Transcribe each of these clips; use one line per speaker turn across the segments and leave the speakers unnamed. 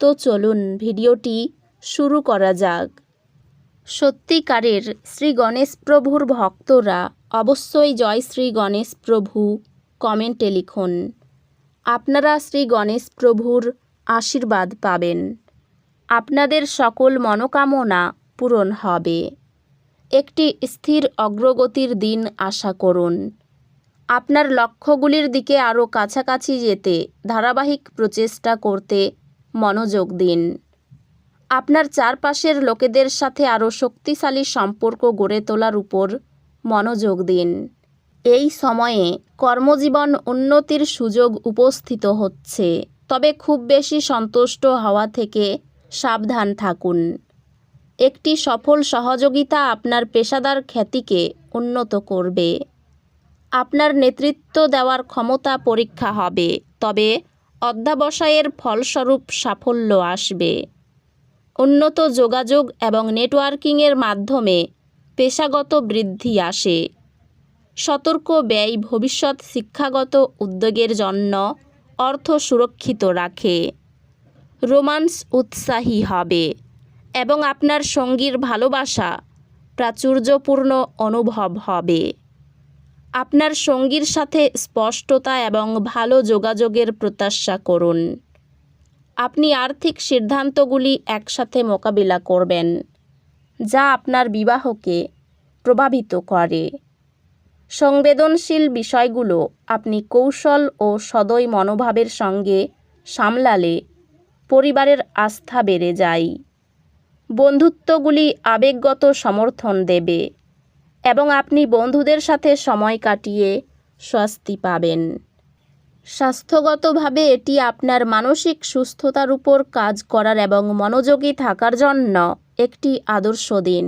তো চলুন ভিডিওটি শুরু করা যাক। সত্যিকারের শ্রী গণেশ প্রভুর ভক্তরা অবশ্যই জয় শ্রী গণেশ প্রভু কমেন্টে লিখুন। আপনারা শ্রী গণেশ প্রভুর আশীর্বাদ পাবেন। আপনাদের সকল মনোকামনা পূরণ হবে। একটি স্থির অগ্রগতির দিন আশা করুন। আপনার লক্ষ্যগুলির দিকে আরও কাছাকাছি যেতে ধারাবাহিক প্রচেষ্টা করতে মনোযোগ দিন। আপনার চারপাশের লোকেদের সাথে আরও শক্তিশালী সম্পর্ক গড়ে তোলার উপর মনোযোগ দিন। এই সময়ে কর্মজীবন উন্নতির সুযোগ উপস্থিত হচ্ছে, তবে খুব বেশি সন্তুষ্ট হওয়া থেকে সাবধান থাকুন। একটি সফল সহযোগিতা আপনার পেশাদার খ্যাতিকে উন্নত করবে। আপনার নেতৃত্ব দেওয়ার ক্ষমতা পরীক্ষা হবে, তবে অধ্যাবসায়ের ফলস্বরূপ সাফল্য আসবে। উন্নত যোগাযোগ এবং নেটওয়ার্কিংয়ের মাধ্যমে পেশাগত বৃদ্ধি আসে। সতর্ক ব্যয় ভবিষ্যৎ শিক্ষাগত উদ্যোগের জন্য অর্থ সুরক্ষিত রাখে। রোমান্স উৎসাহী হবে এবং আপনার সঙ্গীর ভালোবাসা প্রাচুর্যপূর্ণ অনুভব হবে। আপনার সঙ্গীর সাথে স্পষ্টতা এবং ভালো যোগাযোগের প্রত্যাশা করুন। আপনি আর্থিক সিদ্ধান্তগুলি একসাথে মোকাবিলা করবেন, যা আপনার বিবাহকে প্রভাবিত করে। সংবেদনশীল বিষয়গুলো আপনি কৌশল ও সদয় মনোভাবের সঙ্গে সামলালে পরিবারের আস্থা বেড়ে যায়। বন্ধুত্বগুলি আবেগগত সমর্থন দেবে। এবং আপনি বন্ধুদের সাথে সময় কাটিয়ে স্বস্তি পাবেন। স্বাস্থ্যগতভাবে এটি আপনার মানসিক সুস্থতার উপর কাজ করার এবং মনোযোগী থাকার জন্য একটি আদর্শ দিন।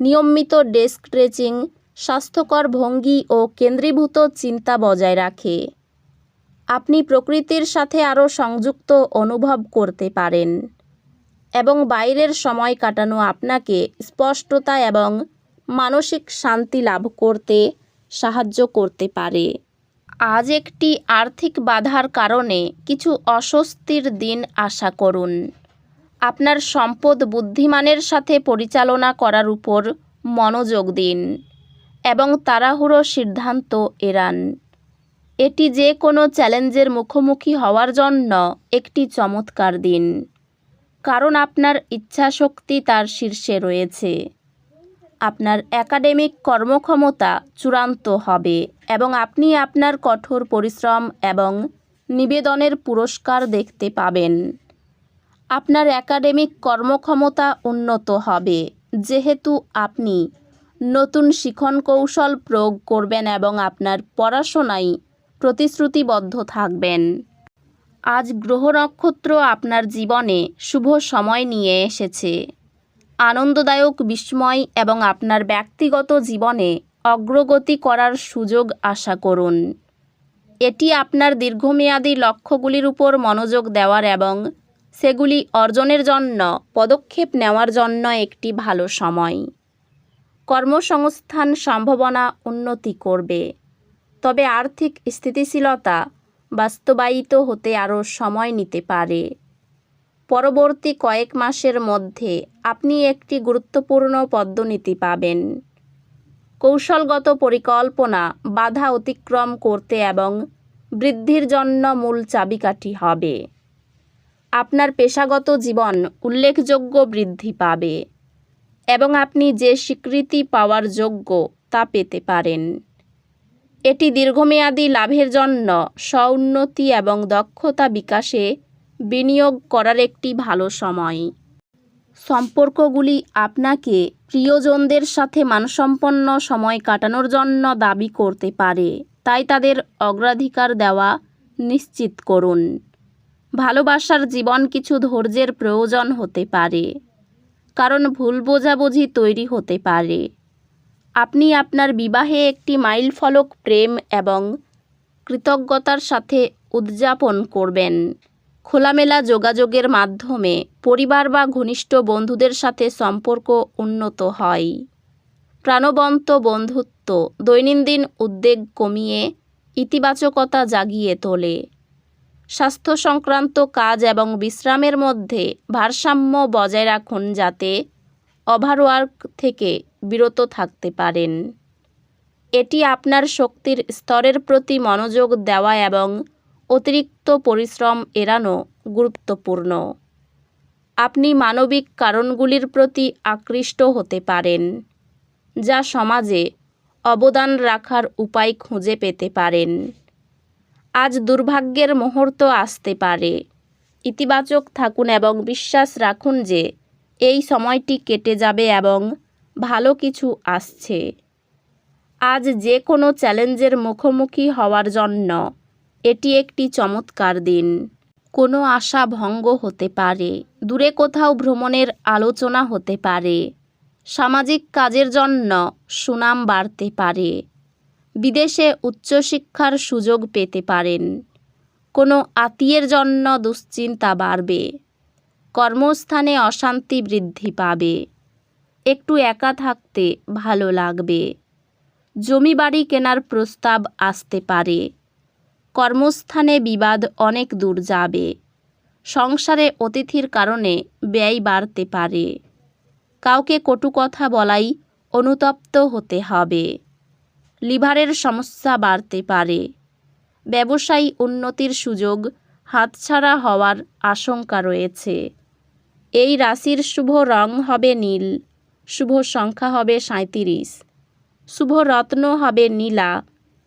নিয়মিত ডেস্ক স্ট্রেচিং, স্বাস্থ্যকর ভঙ্গি ও কেন্দ্রীভূত চিন্তা বজায় রাখে। আপনি প্রকৃতির সাথে আরও সংযুক্ত অনুভব করতে পারেন এবং বাইরের সময় কাটানো আপনাকে স্পষ্টতা এবং মানসিক শান্তি লাভ করতে সাহায্য করতে পারে। আজ একটি আর্থিক বাধার কারণে কিছু অস্বস্তির দিন আশা করুন। আপনার সম্পদ বুদ্ধিমানের সাথে পরিচালনা করার উপর মনোযোগ দিন এবং তাড়াহুড়ো সিদ্ধান্ত এড়ান। এটি যে কোনো চ্যালেঞ্জের মুখোমুখি হওয়ার জন্য একটি চমৎকার দিন। কারণ আপনার ইচ্ছাশক্তি তার শীর্ষে রয়েছে। আপনার একাডেমিক কর্মক্ষমতা চূড়ান্ত হবে এবং আপনি আপনার কঠোর পরিশ্রম এবং নিবেদনের পুরস্কার দেখতে পাবেন। আপনার একাডেমিক কর্মক্ষমতা উন্নত হবে, যেহেতু আপনি নতুন শিখন কৌশল প্রয়োগ করবেন এবং আপনার পড়াশোনায় প্রতিশ্রুতিবদ্ধ থাকবেন। আজ গ্রহ নক্ষত্র আপনার জীবনে শুভ সময় নিয়ে এসেছে। আনন্দদায়ক, বিস্ময় এবং আপনার ব্যক্তিগত জীবনে অগ্রগতি করার সুযোগ আশা করুন। এটি আপনার দীর্ঘমেয়াদী লক্ষ্যগুলির উপর মনোযোগ দেওয়ার এবং সেগুলি অর্জনের জন্য, পদক্ষেপ নেওয়ার জন্য একটি ভালো সময়। কর্মসংস্থান সম্ভাবনা উন্নতি করবে। তবে আর্থিক স্থিতিশীলতা বাস্তবায়িত হতে আরও সময় নিতে পারে। পরবর্তী কয়েক মাসের মধ্যে আপনি একটি গুরুত্বপূর্ণ পদ্মনীতি পাবেন। কৌশলগত পরিকল্পনা বাধা অতিক্রম করতে এবং বৃদ্ধির জন্য মূল চাবিকাঠি হবে। আপনার পেশাগত জীবন উল্লেখযোগ্য বৃদ্ধি পাবে এবং আপনি যে স্বীকৃতি পাওয়ার যোগ্য তা পেতে পারেন। এটি দীর্ঘমেয়াদী লাভের জন্য স্বউন্নতি এবং দক্ষতা বিকাশে বিনিয়োগ করার একটি ভালো সময়। সম্পর্কগুলি আপনাকে প্রিয়জনদের সাথে মানসম্পন্ন সময় কাটানোর জন্য দাবি করতে পারে, তাই তাদের অগ্রাধিকার দেওয়া নিশ্চিত করুন। ভালোবাসার জীবন কিছু ধৈর্যের প্রয়োজন হতে পারে, কারণ ভুল বোঝাবুঝি তৈরি হতে পারে। আপনি আপনার বিবাহে একটি মাইলফলক প্রেম এবং কৃতজ্ঞতার সাথে উদযাপন করবেন। খোলামেলা যোগাযোগের মাধ্যমে পরিবার বা ঘনিষ্ঠ বন্ধুদের সাথে সম্পর্ক উন্নত হয়। প্রাণবন্ত বন্ধুত্ব দৈনন্দিন উদ্বেগ কমিয়ে ইতিবাচকতা জাগিয়ে তোলে। স্বাস্থ্য সংক্রান্ত কাজ এবং বিশ্রামের মধ্যে ভারসাম্য বজায় রাখুন যাতে ওভারওয়ার্ক থেকে বিরত থাকতে পারেন। এটি আপনার শক্তির স্তরের প্রতি মনোযোগ দেওয়া এবং অতিরিক্ত পরিশ্রম এড়ানো গুরুত্বপূর্ণ। আপনি মানবিক কারণগুলির প্রতি আকৃষ্ট হতে পারেন, যা সমাজে অবদান রাখার উপায় খুঁজে পেতে পারেন। আজ দুর্ভাগ্যের মুহূর্ত আসতে পারে। ইতিবাচক থাকুন এবং বিশ্বাস রাখুন যে এই সময়টি কেটে যাবে এবং ভালো কিছু আসছে। আজ যে কোনো চ্যালেঞ্জের মুখোমুখি হওয়ার জন্য এটি একটি চমৎকার দিন। কোনো আশা ভঙ্গ হতে পারে, দূরে কোথাও ভ্রমণের আলোচনা হতে পারে। সামাজিক কাজের জন্য সুনাম বাড়তে পারে। বিদেশে উচ্চশিক্ষার সুযোগ পেতে পারেন। কোনো আত্মীয়ের জন্য দুশ্চিন্তা বাড়বে। কর্মস্থানে অশান্তি বৃদ্ধি পাবে। একটু একা থাকতে ভালো লাগবে। জমি বাড়ি কেনার প্রস্তাব আসতে পারে। কর্মস্থানে বিবাদ অনেক দূর যাবে। সংসারে অতিথির কারণে ব্যয় বাড়তে পারে। কাউকে কটু কথা বলাই অনুতপ্ত হতে হবে। লিভারের সমস্যা বাড়তে পারে। ব্যবসায়ী উন্নতির সুযোগ হাতছাড়া হওয়ার আশঙ্কা রয়েছে। এই রাশির শুভ রং হবে নীল, শুভ সংখ্যা হবে সাঁইত্রিশ, শুভ রত্ন হবে নীলা